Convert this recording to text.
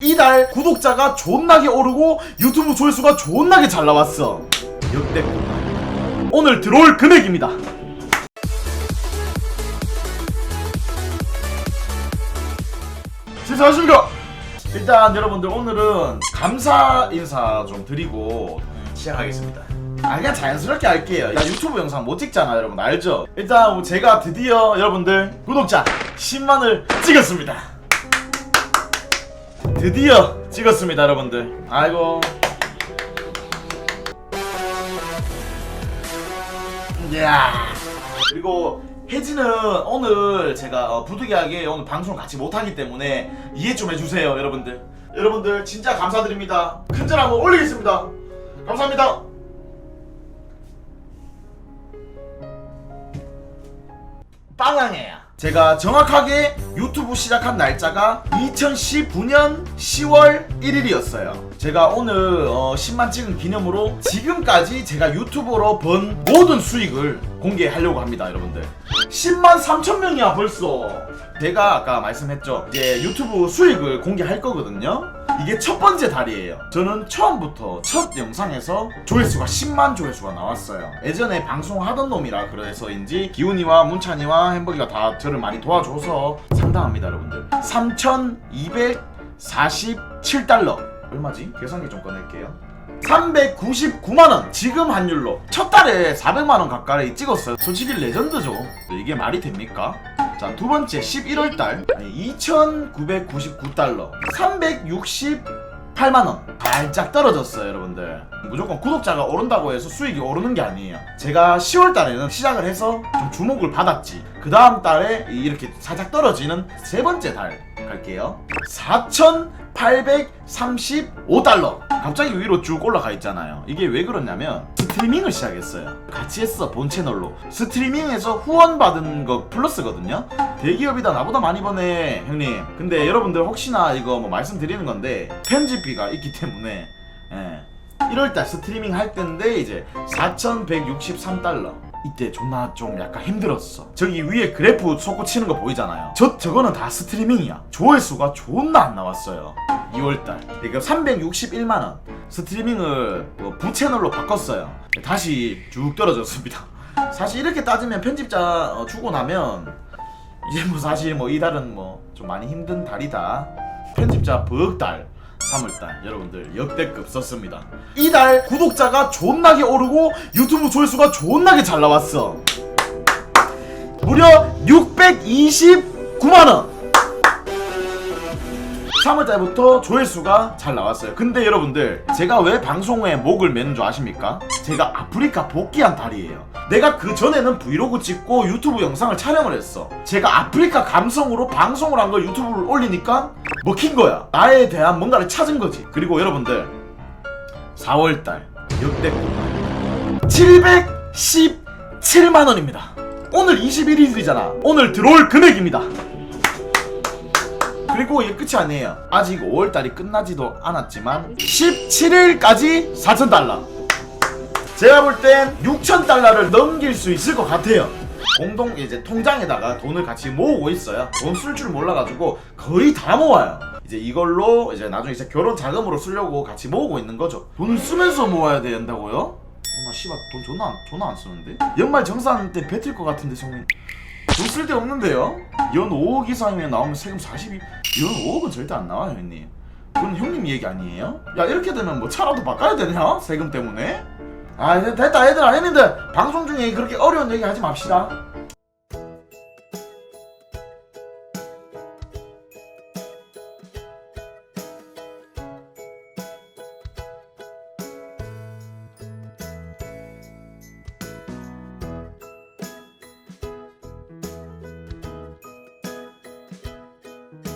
이달 구독자가 존나게 오르고 유튜브 조회수가 존나게 잘 나왔어. 역대급. 오늘 들어올 금액입니다. 실수하십니까? 일단 여러분들 오늘은 감사 인사 좀 드리고 시작하겠습니다. 아 그냥 자연스럽게 할게요. 나 유튜브 영상 못 찍잖아 여러분. 알죠? 일단 제가 드디어 여러분들 구독자 10만을 찍었습니다 드디어 찍었습니다 여러분들. 아이고. 이야. 그리고 혜진은 오늘 제가 어, 부득이하게 오늘 방송 같이 못하기 때문에 이해 좀 해주세요 여러분들. 여러분들 진짜 감사드립니다. 큰절 한번 올리겠습니다. 감사합니다. 빵랑해야 제가 정확하게 유튜브 시작한 날짜가 2019년 10월 1일이었어요. 제가 오늘 어, 10만 찍은 기념으로 지금까지 제가 유튜브로 번 모든 수익을 공개하려고 합니다 여러분들. 10만 3천 명이야 벌써. 제가 아까 말씀했죠. 이제 유튜브 수익을 공개할 거거든요. 이게 첫 번째 달이에요. 저는 처음부터 첫 영상에서 조회수가 10만 조회수가 나왔어요. 예전에 방송하던 놈이라 그래서인지 기훈이와 문찬이와 햄버기가 다 저를 많이 도와줘서 상당합니다 여러분들. 3247달러. 얼마지? 계산기 좀 꺼낼게요. 399만원. 지금 환율로. 첫 달에 400만원 가까이 찍었어요. 솔직히 레전드죠. 이게 말이 됩니까? 자 두 번째 11월 달. 2999달러. 368만 원 살짝 떨어졌어요 여러분들. 무조건 구독자가 오른다고 해서 수익이 오르는 게 아니에요. 제가 10월 달에는 시작을 해서 좀 주목을 받았지. 그 다음 달에 이렇게 살짝 떨어지는 세 번째 달 갈게요. 4835달러. 갑자기 위로 쭉 올라가 있잖아요. 이게 왜 그러냐면 스트리밍을 시작했어요. 같이 했어 본 채널로. 스트리밍에서 후원 받은 거 플러스거든요. 대기업이다 나보다 많이 버네 형님. 근데 여러분들 혹시나 이거 뭐 말씀드리는 건데 편집비가 있기 때문에 예. 1월달 스트리밍 할 때인데 이제 4,163달러. 이때 존나 좀 약간 힘들었어. 저기 위에 그래프 솟구치는 거 보이잖아요. 저, 저거는 다 스트리밍이야. 조회수가 존나 안 나왔어요. 2월달. 그러니까 361만원 스트리밍을 뭐 부채널로 바꿨어요. 다시 쭉 떨어졌습니다. 사실 이렇게 따지면 편집자 어, 주고 나면 이제 뭐 사실 뭐 이달은 뭐 좀 많이 힘든 달이다. 편집자 버달 3월달. 여러분들 역대급 썼습니다. 이달 구독자가 존나게 오르고 유튜브 조회수가 존나게 잘 나왔어. 무려 629만원 3월달부터 조회수가 잘 나왔어요. 근데 여러분들 제가 왜 방송에 목을 매는 줄 아십니까? 제가 아프리카 복귀한 달이에요. 내가 그 전에는 브이로그 찍고 유튜브 영상을 촬영을 했어. 제가 아프리카 감성으로 방송을 한 걸 유튜브를 올리니까 먹힌 거야. 나에 대한 뭔가를 찾은 거지. 그리고 여러분들 4월달 역대급 717만원입니다. 오늘 21일이잖아. 오늘 들어올 금액입니다 그리고 이게 끝이 아니에요. 아직 5월달이 끝나지도 않았지만 17일까지 4,000달러. 제가 볼 땐 6,000달러를 넘길 수 있을 것 같아요. 공동 이제 통장에다가 돈을 같이 모으고 있어요. 돈 쓸 줄 몰라가지고 거의 다 모아요. 이제 이걸로 이제 나중에 이제 결혼 자금으로 쓰려고 같이 모으고 있는 거죠. 돈을 쓰면서 모아야 된다고요? 어 나 씨발 돈 존나 안- 존나 안 쓰는데? 연말 정산 때 뱉을 것 같은데 성민. 돈 쓸데 없는데요? 연 5억 이상이면 나오면 세금 40이 연 5억은 절대 안 나와요 형님 그건 형님 얘기 아니에요? 야 이렇게 되면 뭐 차라도 바꿔야 되냐? 세금 때문에? 아 됐다 얘들아 형님들 방송 중에 그렇게 어려운 얘기 하지 맙시다